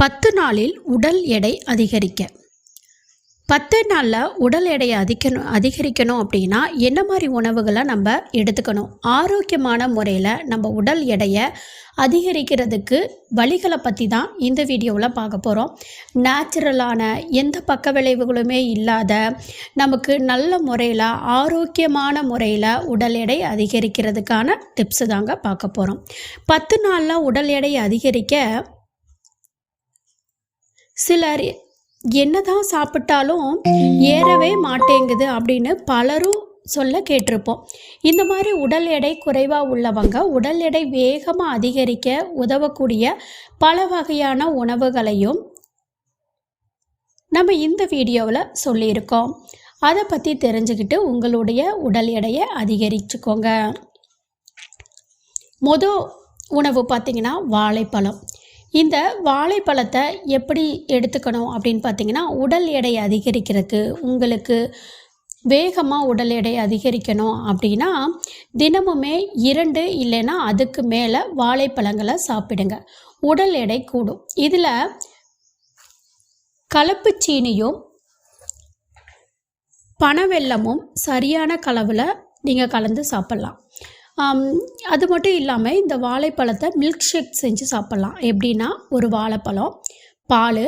பத்து நாளில் உடல் எடை அதிகரிக்க. பத்து நாளில் உடல் எடையை அதிகணும் அதிகரிக்கணும் அப்படின்னா என்ன மாதிரி உணவுகளை நம்ம எடுத்துக்கணும்? ஆரோக்கியமான முறையில் நம்ம உடல் எடையை அதிகரிக்கிறதுக்கு வழிகளை பற்றி தான் இந்த வீடியோவில் பார்க்க போகிறோம் நேச்சுரலான எந்த பக்க விளைவுகளுமே இல்லாத நமக்கு நல்ல முறையில் ஆரோக்கியமான முறையில் உடல் எடை அதிகரிக்கிறதுக்கான டிப்ஸு தாங்க பார்க்க போகிறோம் பத்து நாளில் உடல் எடை அதிகரிக்க சிலர் என்னதான் சாப்பிட்டாலும் ஏறவே மாட்டேங்குது அப்படின்னு பலரும் சொல்ல கேட்டிருப்போம். இந்த மாதிரி உடல் எடை குறைவாக உள்ளவங்க உடல் எடை வேகமாக அதிகரிக்க உதவக்கூடிய பல வகையான உணவுகளையும் நம்ம இந்த வீடியோவில் சொல்லியிருக்கோம். அதை பற்றி தெரிஞ்சுக்கிட்டு உங்களுடைய உடல் எடையை அதிகரிச்சுக்கோங்க. மொதல் உணவு பார்த்திங்கன்னா வாழைப்பழம். இந்த வாழைப்பழத்தை எப்படி எடுத்துக்கணும் அப்படின்னு பார்த்தீங்கன்னா உடல் எடை அதிகரிக்கிறதுக்கு உங்களுக்கு வேகமாக உடல் எடை அதிகரிக்கணும் அப்படின்னா தினமுமே இரண்டு இல்லைன்னா அதுக்கு மேலே வாழைப்பழங்களை சாப்பிடுங்க. உடல் எடை கூடும். இதில் கலப்பு சீனியும் பனவெல்லமும் சரியான கலவில் நீங்கள் கலந்து சாப்பிட்லாம். அது மட்டும் இல்லாமல் இந்த வாழைப்பழத்தை மில்க் ஷேக் செஞ்சு சாப்பிட்லாம். எப்படின்னா ஒரு வாழைப்பழம் பால்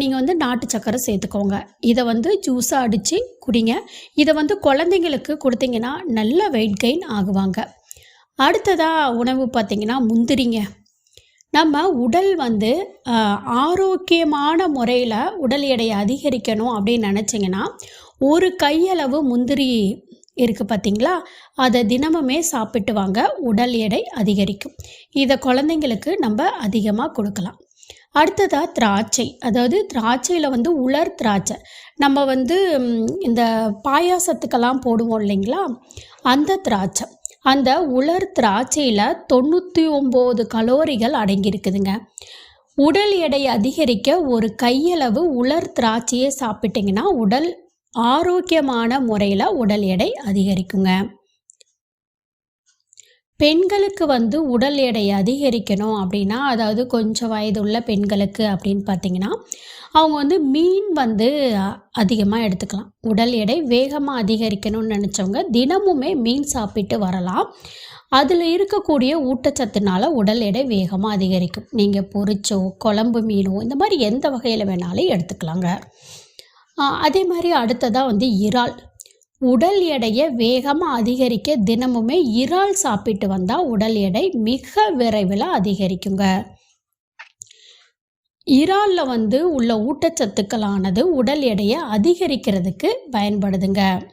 நீங்கள் வந்து நாட்டு சக்கரை சேர்த்துக்கோங்க. இதை வந்து ஜூஸாக அடித்து குடிங்க. இதை வந்து குழந்தைங்களுக்கு கொடுத்தீங்கன்னா நல்ல வெயிட் கெயின் ஆகுவாங்க. அடுத்ததாக உணவு பார்த்திங்கன்னா முந்திரிங்க. நம்ம உடல் வந்து ஆரோக்கியமான முறையில் உடல் எடையை அதிகரிக்கணும் அப்படின்னு நினச்சிங்கன்னா ஒரு கையளவு முந்திரி இருக்குது பார்த்தீங்களா அதை தினமுமே சாப்பிட்டு வாங்க உடல் எடை அதிகரிக்கும். இதை குழந்தைங்களுக்கு நம்ம அதிகமாக கொடுக்கலாம். அடுத்ததாக திராட்சை. அதாவது திராட்சையில் வந்து உலர் திராட்சை. நம்ம வந்து இந்த பாயாசத்துக்கெல்லாம் போடுவோம் இல்லைங்களா? அந்த திராட்சை. அந்த உலர் திராட்சையில் தொண்ணூற்றி ஒம்பது கலோரிகள் அடங்கியிருக்குதுங்க. உடல் எடை அதிகரிக்க ஒரு கையளவு உலர் திராட்சையை சாப்பிட்டிங்கன்னா உடல் ஆரோக்கியமான முறையில் உடல் எடை அதிகரிக்குங்க. பெண்களுக்கு வந்து உடல் எடை அதிகரிக்கணும் அப்படின்னா அதாவது கொஞ்சம் வயதுள்ள பெண்களுக்கு அப்படின்னு பார்த்தீங்கன்னா அவங்க வந்து மீன் வந்து அதிகமாக எடுத்துக்கலாம். உடல் எடை வேகமாக அதிகரிக்கணும்னு நினச்சவங்க தினமுமே மீன் சாப்பிட்டு வரலாம். அதில் இருக்கக்கூடிய ஊட்டச்சத்துனால உடல் எடை வேகமாக அதிகரிக்கும். நீங்கள் பொரிச்சோ குழம்பு மீனோ இந்த மாதிரி எந்த வகையில் வேணாலும் எடுத்துக்கலாங்க. அதே மாதிரி அடுத்ததாக வந்து இறால். உடல் எடையை வேகமாக அதிகரிக்க தினமுமே இறால் சாப்பிட்டு வந்தால் உடல் எடை மிக விரைவில் அதிகரிக்குங்க. இறாலில் வந்து உள்ள ஊட்டச்சத்துக்களானது உடல் எடையை அதிகரிக்கிறதுக்கு பயன்படுதுங்க.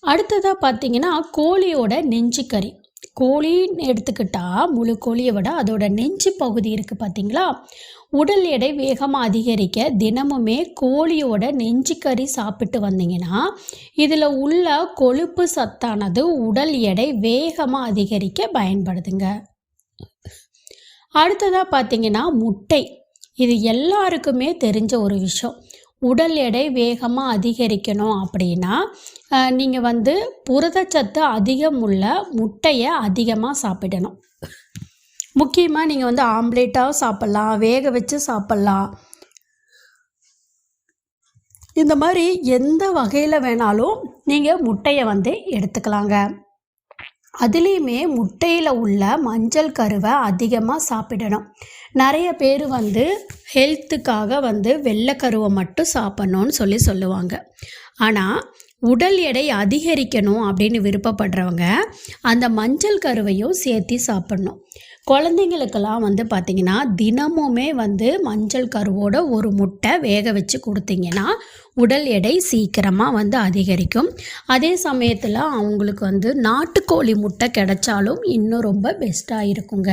அடுத்ததாக பார்த்தீங்கன்னா கோழியோட நெஞ்சுக்கறி. கோழின்னு எடுத்துக்கிட்டால் முழு கோழியை விட அதோட நெஞ்சு பகுதி இருக்குது பார்த்தீங்களா உடல் எடை வேகமாக அதிகரிக்க தினமுமே கோழியோட நெஞ்சுக்கறி சாப்பிட்டு வந்தீங்கன்னா இதில் உள்ள கொழுப்பு சத்தானது உடல் எடை வேகமாக அதிகரிக்க பயன்படுதுங்க. அடுத்ததாக பார்த்தீங்கன்னா முட்டை. இது எல்லாருக்குமே தெரிஞ்ச ஒரு விஷயம். உடல் எடை வேகமாக அதிகரிக்கணும் அப்படின்னா நீங்கள் வந்து புரதச்சத்து அதிகம் உள்ள முட்டையை அதிகமாக சாப்பிடணும். முக்கியமாக நீங்கள் வந்து ஆம்லேட்டாக சாப்பிட்லாம் வேக வச்சு சாப்பிட்லாம். இந்த மாதிரி எந்த வகையில் வேணாலும் நீங்கள் முட்டையை வந்து எடுத்துக்கலாங்க. அதுலேயுமே முட்டையில் உள்ள மஞ்சள் கருவை அதிகமாக சாப்பிடணும். நிறைய பேர் வந்து ஹெல்த்துக்காக வந்து வெள்ளைக்கருவை மட்டும் சாப்பிட்ணுன்னு சொல்லி சொல்லுவாங்க. ஆனால் உடல் எடை அதிகரிக்கணும் அப்படின்னு விருப்பப்படுறவங்க அந்த மஞ்சள் கருவையும் சேர்த்து சாப்பிடணும். குழந்தைங்களுக்கெல்லாம் வந்து பார்த்திங்கன்னா தினமுமே வந்து மஞ்சள் கருவோட ஒரு முட்டை வேக வச்சு கொடுத்தீங்கன்னா உடல் எடை சீக்கிரமாக வந்து அதிகரிக்கும். அதே சமயத்தில் அவங்களுக்கு வந்து நாட்டுக்கோழி முட்டை கிடைச்சாலும் இன்னும் ரொம்ப பெஸ்ட்டாக இருக்குங்க.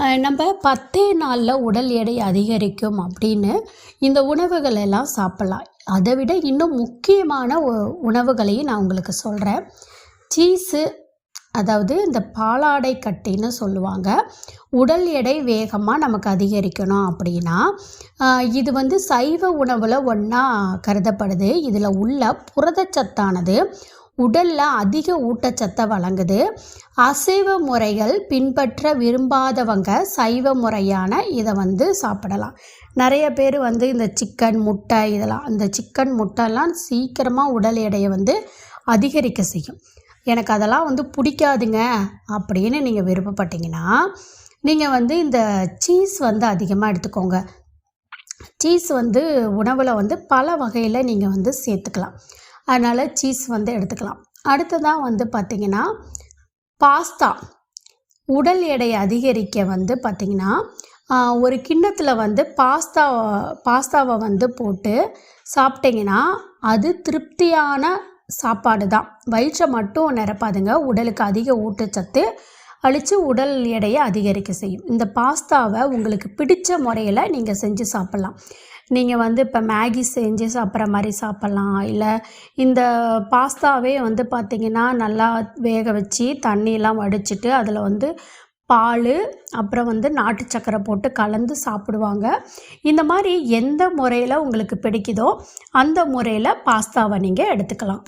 நம்ம பத்தே நாளில் உடல் எடை அதிகரிக்கும் அப்படின்னு இந்த உணவுகள் எல்லாம் சாப்பிட்லாம். அதை விட இன்னும் முக்கியமான உ- உணவுகளையும் நான் உங்களுக்கு சொல்கிறேன் சீஸு அதாவது இந்த பாலாடை கட்டின்னு சொல்லுவாங்க. உடல் எடை வேகமாக நமக்கு அதிகரிக்கணும் அப்படின்னா இது வந்து சைவ உணவில் ஒன்றா கருதப்படுது. இதில் உள்ள புரதச்சத்தானது உடலில் அதிக ஊட்டச்சத்தை வழங்குது. அசைவ முறைகள் பின்பற்ற விரும்பாதவங்க சைவ முறையான இதை வந்து சாப்பிடலாம். நிறைய பேர் வந்து இந்த சிக்கன் முட்டை இதெல்லாம் அந்த சிக்கன் முட்டைலாம் சீக்கிரமாக உடல் எடையை வந்து அதிகரிக்க செய்யும். எனக்கு அதெல்லாம் வந்து பிடிக்காதுங்க அப்படின்னு நீங்கள் விருப்பப்பட்டீங்கன்னா நீங்கள் வந்து இந்த சீஸ் வந்து அதிகமாக எடுத்துக்கோங்க. சீஸ் வந்து உணவில் வந்து பல வகையில் நீங்கள் வந்து சேர்த்துக்கலாம். அதனால் சீஸ் வந்து எடுத்துக்கலாம். அடுத்ததாக வந்து பார்த்திங்கன்னா பாஸ்தா உடல் எடை அதிகரிக்க வந்து பார்த்திங்கன்னா ஒரு கிண்ணத்தில் வந்து பாஸ்தா பாஸ்தாவை வந்து போட்டு சாப்பிட்டிங்கன்னா அது திருப்தியான சாப்பாடு தான் வயிற்றை மட்டும் நிரப்பாதுங்க. உடலுக்கு அதிக ஊட்டச்சத்து அழித்து உடல் எடையை அதிகரிக்க செய்யும். இந்த பாஸ்தாவை உங்களுக்கு பிடிச்ச முறையில் நீங்கள் செஞ்சு சாப்பிட்லாம். நீங்கள் வந்து இப்போ மேகி செஞ்சு சாப்பிட்ற மாதிரி சாப்பிட்லாம். இல்லை இந்த பாஸ்தாவே வந்து பார்த்திங்கன்னா நல்லா வேக வச்சு தண்ணியெல்லாம் வடிச்சிட்டு அதில் வந்து பால் அப்புறம் வந்து நாட்டு சக்கரை போட்டு கலந்து சாப்பிடுவாங்க. இந்த மாதிரி எந்த முறையில் உங்களுக்கு பிடிக்குதோ அந்த முறையில் பாஸ்தாவை நீங்கள் எடுத்துக்கலாம்.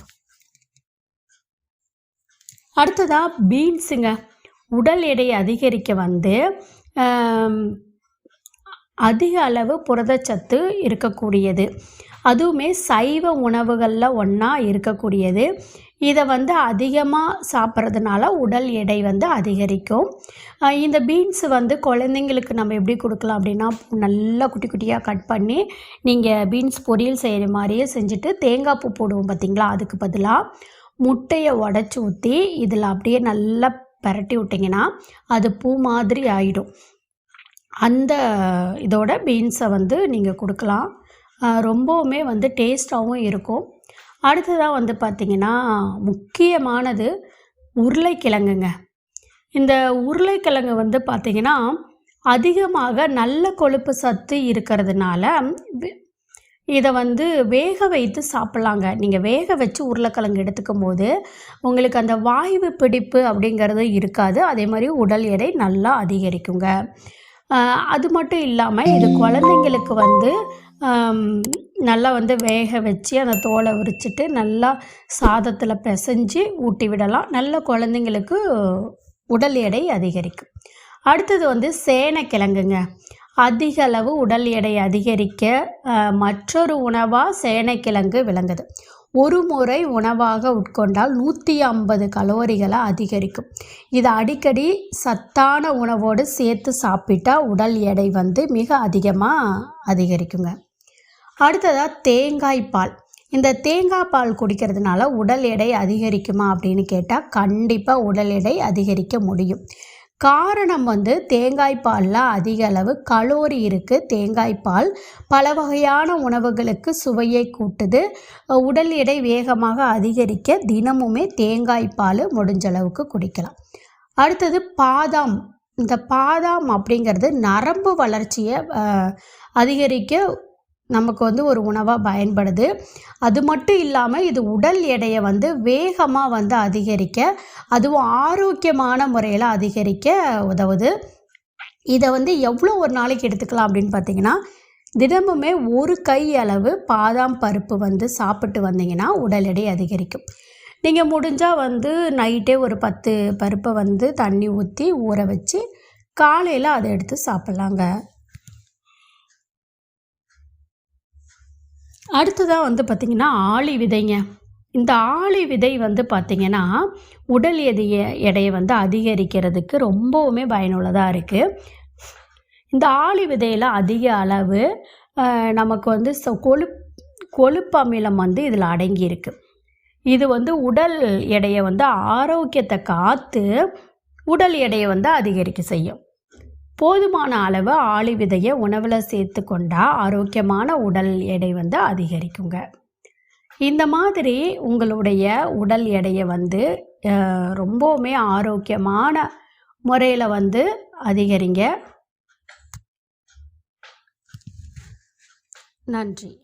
அடுத்ததாக பீன்ஸுங்க. உடல் எடையை அதிகரிக்க வந்து அதிக அளவு புரதச்சத்து இருக்கக்கூடியது. அதுவுமே சைவ உணவுகளில் ஒன்றா இருக்கக்கூடியது. இதை வந்து அதிகமாக சாப்பிட்றதுனால உடல் எடை வந்து அதிகரிக்கும். இந்த பீன்ஸ் வந்து குழந்தைங்களுக்கு நம்ம எப்படி கொடுக்கலாம் அப்படின்னா நல்லா குட்டி குட்டியாக கட் பண்ணி நீங்கள் பீன்ஸ் பொரியல் செய்கிற மாதிரியே செஞ்சுட்டு தேங்காய் பூ போடுவோம் பார்த்தீங்களா அதுக்கு பதிலாக முட்டையை உடச்சி ஊற்றி இதில் அப்படியே நல்லா பரட்டி விட்டிங்கன்னா அது பூ மாதிரி ஆகிடும் அந்த இதோட பீன்ஸை வந்து நீங்கள் கொடுக்கலாம். ரொம்பவுமே வந்து டேஸ்ட்டாகவும் இருக்கும். அடுத்ததாக வந்து பார்த்திங்கன்னா முக்கியமானது உருளைக்கிழங்குங்க. இந்த உருளைக்கிழங்கு வந்து பார்த்திங்கன்னா அதிகமாக நல்ல கொழுப்பு சத்து இருக்கிறதுனால இதை வந்து வேக வைத்து சாப்பிட்லாங்க. நீங்கள் வேக வச்சு உருளைக்கிழங்கு எடுத்துக்கும் போது உங்களுக்கு அந்த வாய்வு பிடிப்பு அப்படிங்கிறது இருக்காது. அதே மாதிரி உடல் எடை நல்லா அதிகரிக்குங்க. அது மட்டும் இல்லாமல் இது குழந்தைங்களுக்கு வந்து நல்லா வந்து வேக வச்சு அந்த தோலை உரிச்சிட்டு நல்லா சாதத்தில் பிசைஞ்சு ஊட்டி விடலாம். நல்ல குழந்தைங்களுக்கு உடல் எடை அதிகரிக்கும். அடுத்தது வந்து சேனைக்கிழங்குங்க. அதிக அளவு உடல் எடை அதிகரிக்க மற்றொரு உணவாக சேனைக்கிழங்கு விளங்குது. ஒரு முறை உணவாக உட்கொண்டால் நூற்றி ஐம்பது கலோரிகளை அதிகரிக்கும். இதை அடிக்கடி சத்தான உணவோடு சேர்த்து சாப்பிட்டா உடல் எடை வந்து மிக அதிகமாக அதிகரிக்குங்க. அடுத்ததாக தேங்காய் பால். இந்த தேங்காய் பால் குடிக்கிறதுனால உடல் எடை அதிகரிக்குமா அப்படின்னு கேட்டால் கண்டிப்பாக உடல் எடை அதிகரிக்க முடியும். காரணம் வந்து தேங்காய் பாலில் அதிக அளவு கலோரி இருக்குது தேங்காய் பால் பல வகையான உணவுகளுக்கு சுவையை கூட்டுது. உடல் எடை வேகமாக அதிகரிக்க தினமுமே தேங்காய் பால் முடிஞ்ச அளவுக்கு குடிக்கலாம். அடுத்தது பாதாம். இந்த பாதாம் அப்படிங்கிறது நரம்பு வளர்ச்சியை அதிகரிக்க நமக்கு வந்து ஒரு உணவாக பயன்படுது. அது மட்டும் இல்லாமல் இது உடல் எடையை வந்து வேகமாக வந்து அதிகரிக்க அதுவும் ஆரோக்கியமான முறையில் அதிகரிக்க உதவுது. இதை வந்து எவ்வளோ ஒரு நாளைக்கு எடுத்துக்கலாம் அப்படின்னு பார்த்தீங்கன்னா தினமுமே ஒரு கை அளவு பாதாம் பருப்பு வந்து சாப்பிட்டு வந்தீங்கன்னா உடல் எடை அதிகரிக்கும். நீங்கள் முடிஞ்சால் வந்து நைட்டே ஒரு பத்து பருப்பை வந்து தண்ணி ஊற்றி ஊற வச்சு காலையில் அதை எடுத்து சாப்பிட்லாங்க. அடுத்ததாக வந்து பார்த்திங்கன்னா ஆளி விதைங்க. இந்த ஆளி விதை வந்து பார்த்திங்கன்னா உடல் எடைய எடையை வந்து அதிகரிக்கிறதுக்கு ரொம்பவுமே பயனுள்ளதாக இருக்குது இந்த ஆளி விதையில் அதிக அளவு நமக்கு வந்து ச- கொழுப் கொழுப்பு அமிலம் வந்து இதில் அடங்கியிருக்கு இது வந்து உடல் எடையை வந்து ஆரோக்கியத்தை காத்து உடல் எடையை வந்து அதிகரிக்க செய்யும். போதுமான அளவு ஆளி விதையை உணவில் சேர்த்து கொண்டா ஆரோக்கியமான உடல் எடை வந்து அதிகரிக்குங்க. இந்த மாதிரி உங்களுடைய உடல் எடையை வந்து ரொம்பவுமே ஆரோக்கியமான முறையில் வந்து அதிகரிங்க. நன்றி.